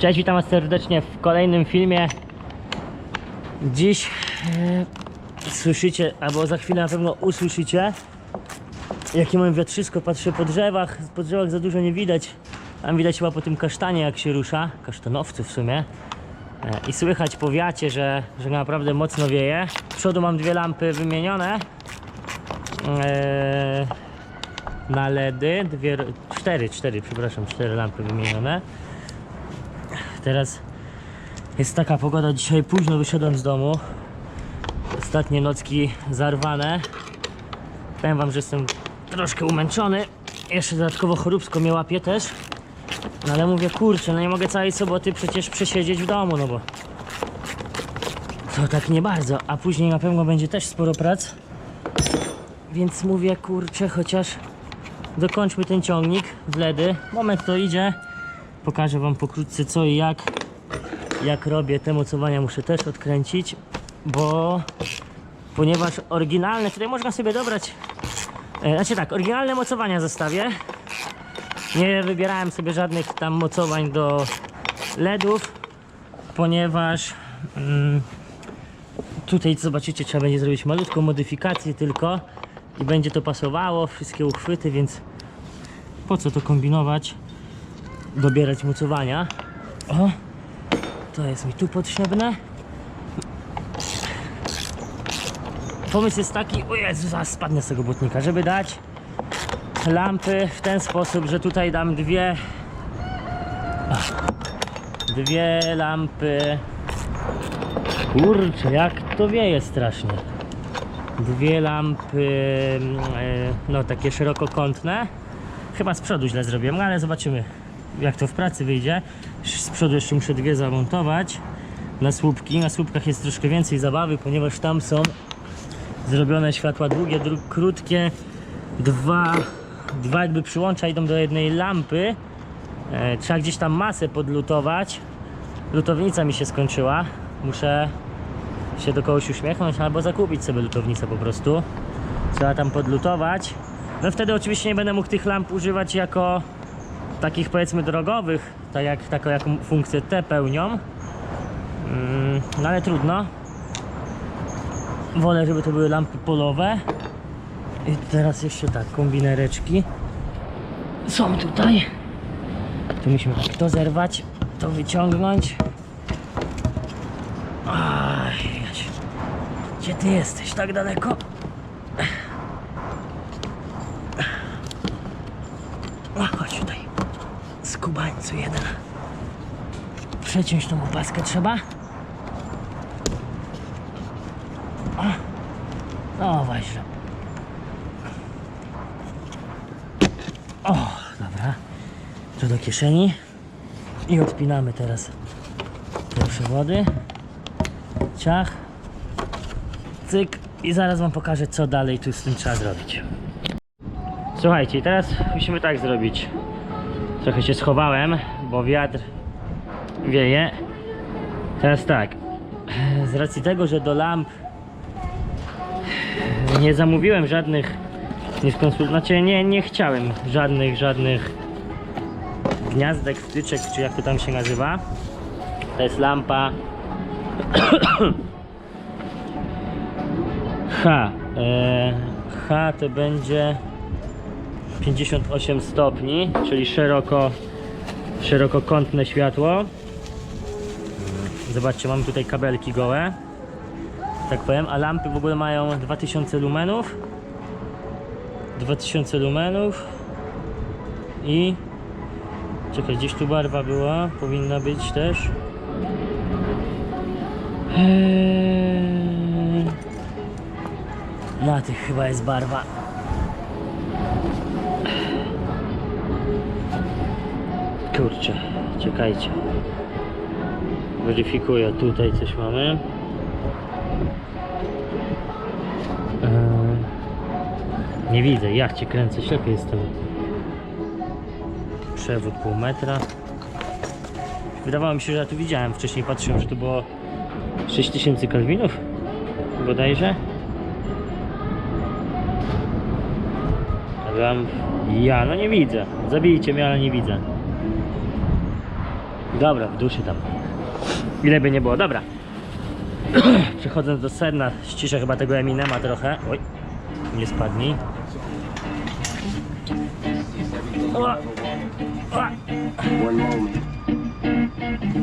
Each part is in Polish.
Cześć, witam Was serdecznie w kolejnym filmie. Dziś e, słyszycie, albo za chwilę na pewno usłyszycie, jakie mam wiatrzysko. Patrzę po drzewach, po drzewach za dużo nie widać. Tam widać chyba po tym kasztanie, jak się rusza, kasztanowcu w sumie. E, I słychać po wiacie, że, że naprawdę mocno wieje. Z przodu mam dwie lampy wymienione. E, na LEDy, dwie, cztery, cztery, przepraszam, cztery lampy wymienione. Teraz jest taka pogoda, dzisiaj późno wyszedłem z domu. Ostatnie nocki zarwane. Powiem wam, że jestem troszkę umęczony. Jeszcze dodatkowo choróbsko mnie łapie też. No ale mówię, kurczę, no nie mogę całej soboty przecież przesiedzieć w domu, no bo to tak nie bardzo. A później na pewno będzie też sporo prac. Więc mówię, kurczę, chociaż dokończmy ten ciągnik w LEDy. Moment to idzie. Pokażę wam pokrótce co i jak. Jak robię te mocowania muszę też odkręcić, bo ponieważ oryginalne, tutaj można sobie dobrać, e, znaczy tak, oryginalne mocowania zostawię. Nie wybierałem sobie żadnych tam mocowań do LEDów, ponieważ mm, tutaj zobaczycie trzeba będzie zrobić malutką modyfikację tylko i będzie to pasowało, wszystkie uchwyty, więc po co to kombinować? Dobierać mocowania. O, to jest mi tu potrzebne. Pomysł jest taki, o Jezu, zaraz spadnę z tego błotnika, żeby dać lampy w ten sposób, że tutaj dam dwie dwie lampy. Kurczę, jak to wieje strasznie. Dwie lampy e, no takie szerokokątne. Chyba z przodu źle zrobiłem, no ale zobaczymy jak to w pracy wyjdzie. Z przodu jeszcze muszę dwie zamontować na słupki. Na słupkach jest troszkę więcej zabawy, ponieważ tam są zrobione światła długie, dru- krótkie. Dwa, dwa jakby przyłącza idą do jednej lampy. E, trzeba gdzieś tam masę podlutować. Lutownica mi się skończyła. Muszę się do kogoś uśmiechnąć albo zakupić sobie lutownicę po prostu. Trzeba tam podlutować. No wtedy oczywiście nie będę mógł tych lamp używać jako takich powiedzmy drogowych, tak jak taką jaką funkcję te pełnią. Mm, no ale trudno. Wolę, żeby to były lampy polowe. I teraz jeszcze tak, kombinereczki są tutaj. Tu musimy tak to zerwać, to wyciągnąć. Aj, gdzie ty jesteś? Tak daleko? O, chodź tutaj. Skubańcu jeden. Przeciąć tą opaskę trzeba. O, no właśnie. O, dobra. Tu do kieszeni. I odpinamy teraz te przewody. Ciach. Cyk. I zaraz wam pokażę, co dalej tu z tym trzeba zrobić. Słuchajcie, teraz musimy tak zrobić. Trochę się schowałem, bo wiatr wieje. Teraz tak. Z racji tego, że do lamp nie zamówiłem żadnych nie skonsult... znaczy nie, nie chciałem żadnych, żadnych gniazdek, wtyczek, czy jak to tam się nazywa. To jest lampa H. E, H to będzie 58 stopni, czyli szeroko, szerokokątne światło. Zobaczcie, mamy tutaj kabelki gołe, tak powiem, a lampy w ogóle mają 2000 lumenów. 2000 lumenów i czekaj, gdzieś tu barwa była, powinna być też. Eee, Na tych chyba jest barwa. Kurczę, czekajcie. Weryfikuję, tutaj coś mamy. Eee, nie widzę, ja cię kręcę, ślepy jestem. Przewód pół metra. Wydawało mi się, że ja tu widziałem wcześniej, patrzyłem, że to było 6000 kalwinów bodajże. Ja, no nie widzę. Zabijcie mnie, ale nie widzę. Dobra, w duszy tam. Ile by nie było, dobra. Przechodząc do sedna, ściszę chyba tego Eminema trochę. Oj, nie spadnij. O,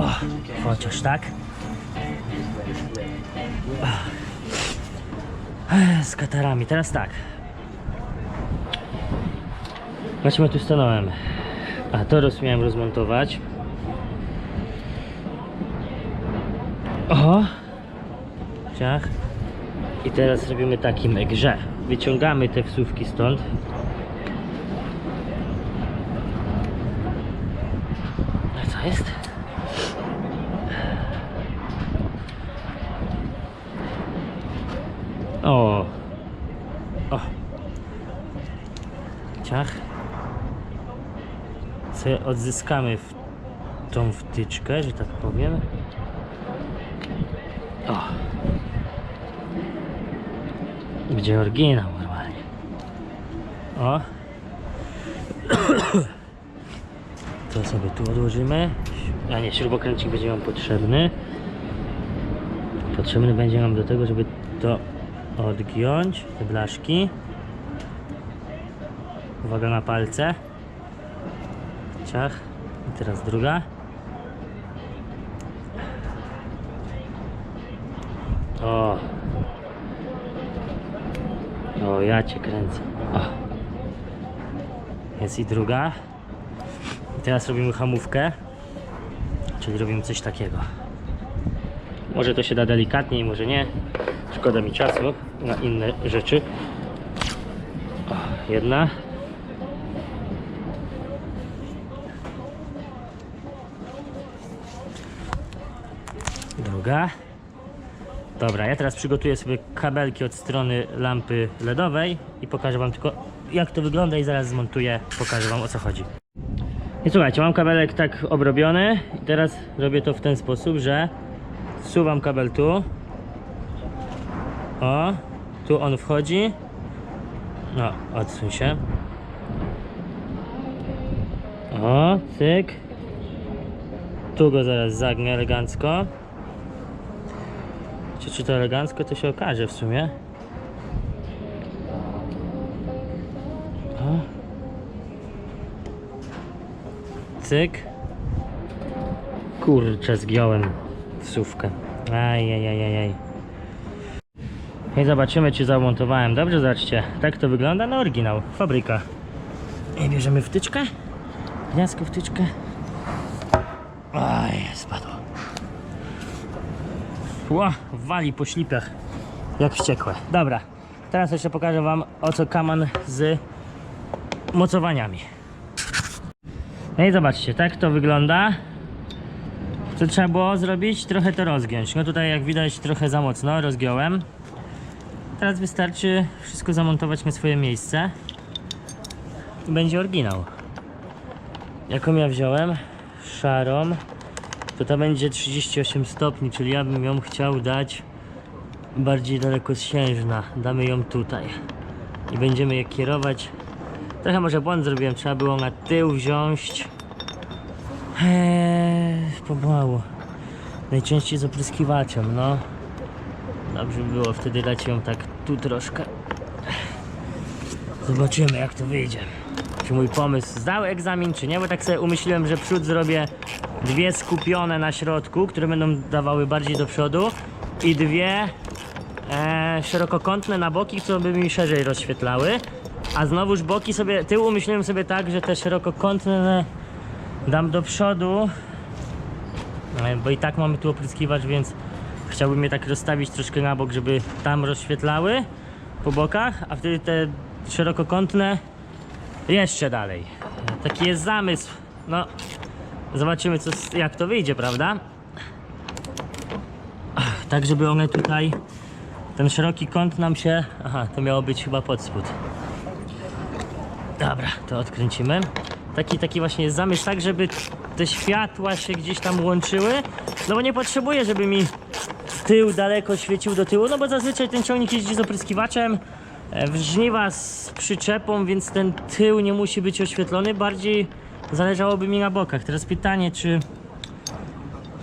o, chociaż tak. Z katarami, teraz tak. Zobaczmy, tu stanąłem. A to roz, miałem rozmontować. O! Ciach. I teraz robimy taki myk, że wyciągamy te wsówki stąd. A co jest? O! O! Ciach. Co odzyskamy w tą wtyczkę, że tak powiem. O! Będzie oryginał normalnie. O! To sobie tu odłożymy. A nie, śrubokręcik będzie nam potrzebny. Potrzebny będzie nam do tego, żeby to odgiąć, te blaszki. Uwaga na palce. Ciach. I teraz druga. O. O, ja cię kręcę. O. Jest i druga. I teraz robimy hamówkę. Czyli robimy coś takiego. Może to się da delikatniej, może nie. Szkoda mi czasu na inne rzeczy. O, jedna. Druga. Dobra, ja teraz przygotuję sobie kabelki od strony lampy LEDowej i pokażę Wam tylko jak to wygląda i zaraz zmontuję, pokażę Wam o co chodzi. I słuchajcie, mam kabelek tak obrobiony i teraz robię to w ten sposób, że zsuwam kabel tu. O, tu on wchodzi. No, odsuń się. O, cyk. Tu go zaraz zagnę elegancko. Czy, czy to elegancko, to się okaże w sumie. O. Cyk. Kurczę, zgiąłem wsówkę. Ajajajajaj. I zobaczymy, czy zamontowałem dobrze. Zobaczcie, tak to wygląda na oryginał. Fabryka. I bierzemy wtyczkę. Gniazdko, wtyczkę. Aj, spadło. Ła, wali po ślipach. Jak wściekłe. Dobra, teraz jeszcze pokażę Wam o co kaman z mocowaniami. No i zobaczcie, tak to wygląda. Co trzeba było zrobić? Trochę to rozgiąć. No tutaj jak widać trochę za mocno rozgiąłem. Teraz wystarczy wszystko zamontować na swoje miejsce. I będzie oryginał. Jaką ja wziąłem? Szarą. To ta będzie 38 stopni, czyli ja bym ją chciał dać bardziej dalekosiężna. Damy ją tutaj. I będziemy je kierować. Trochę może błąd zrobiłem, trzeba było na tył wziąć. Eee, pomału. Najczęściej z opryskiwaczem, no. Dobrze by było wtedy dać ją tak tu troszkę. Zobaczymy jak to wyjdzie. Czy mój pomysł zdał egzamin, czy nie, bo tak sobie umyśliłem, że przód zrobię dwie skupione na środku, które będą dawały bardziej do przodu i dwie e, szerokokątne na boki, które by mi szerzej rozświetlały. A znowuż boki sobie, tył umyśliłem sobie tak, że te szerokokątne dam do przodu, e, bo i tak mamy tu opryskiwacz, więc chciałbym je tak rozstawić troszkę na bok, żeby tam rozświetlały po bokach, a wtedy te szerokokątne jeszcze dalej. Taki jest zamysł. No, zobaczymy co, jak to wyjdzie, prawda? Tak, żeby one tutaj, ten szeroki kąt nam się, aha, to miało być chyba pod spód. Dobra, to odkręcimy. Taki, taki właśnie jest zamysł, tak żeby te światła się gdzieś tam łączyły. No bo nie potrzebuję, żeby mi tył daleko świecił do tyłu, no bo zazwyczaj ten ciągnik jeździ z opryskiwaczem e, w żniwa z przyczepą, więc ten tył nie musi być oświetlony. Bardziej zależałoby mi na bokach. Teraz pytanie, czy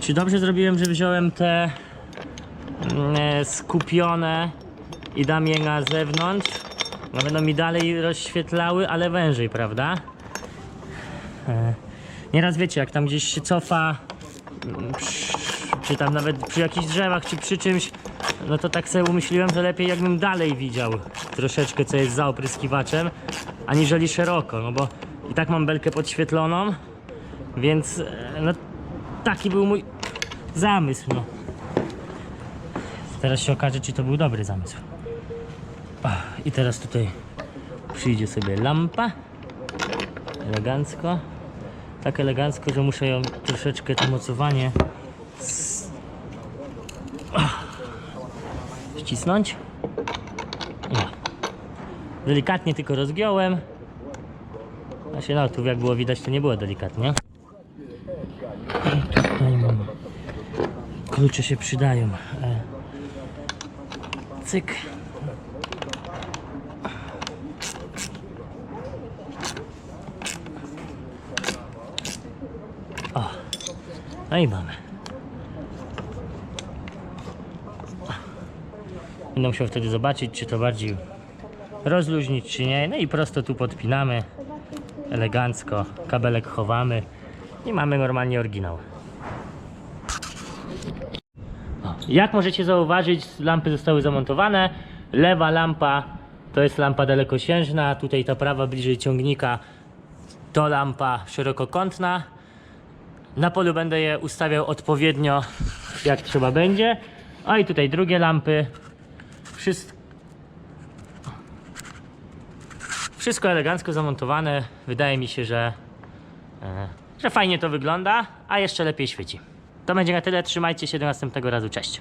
Czy dobrze zrobiłem, że wziąłem te mm, e, skupione i dam je na zewnątrz? No będą mi dalej rozświetlały, ale wężej, prawda? E, Nieraz wiecie, jak tam gdzieś się cofa, mm, czy tam nawet przy jakichś drzewach, czy przy czymś, no to tak sobie umyśliłem, że lepiej jakbym dalej widział troszeczkę, co jest za opryskiwaczem, aniżeli szeroko, no bo i tak mam belkę podświetloną, więc e, no taki był mój zamysł, no. Teraz się okaże, czy to był dobry zamysł. Ach, I teraz tutaj przyjdzie sobie lampa. Elegancko. Tak elegancko, że muszę ją troszeczkę to mocowanie ścisnąć. No. Delikatnie tylko rozgiąłem. Właśnie no, tu jak było widać, to nie było delikatnie. Tutaj mam. Klucze się przydają. E, Cyk. O. No i mamy. Będę musiał wtedy zobaczyć, czy to bardziej rozluźnić, czy nie. No i prosto tu podpinamy. Elegancko. Kabelek chowamy. I mamy normalnie oryginał. Jak możecie zauważyć, lampy zostały zamontowane. Lewa lampa to jest lampa dalekosiężna, tutaj ta prawa bliżej ciągnika to lampa szerokokątna. Na polu będę je ustawiał odpowiednio, jak trzeba będzie. A i tutaj drugie lampy. Wszystko, wszystko elegancko zamontowane. Wydaje mi się, że, e, że fajnie to wygląda, a jeszcze lepiej świeci. To będzie na tyle. Trzymajcie się do następnego razu. Cześć.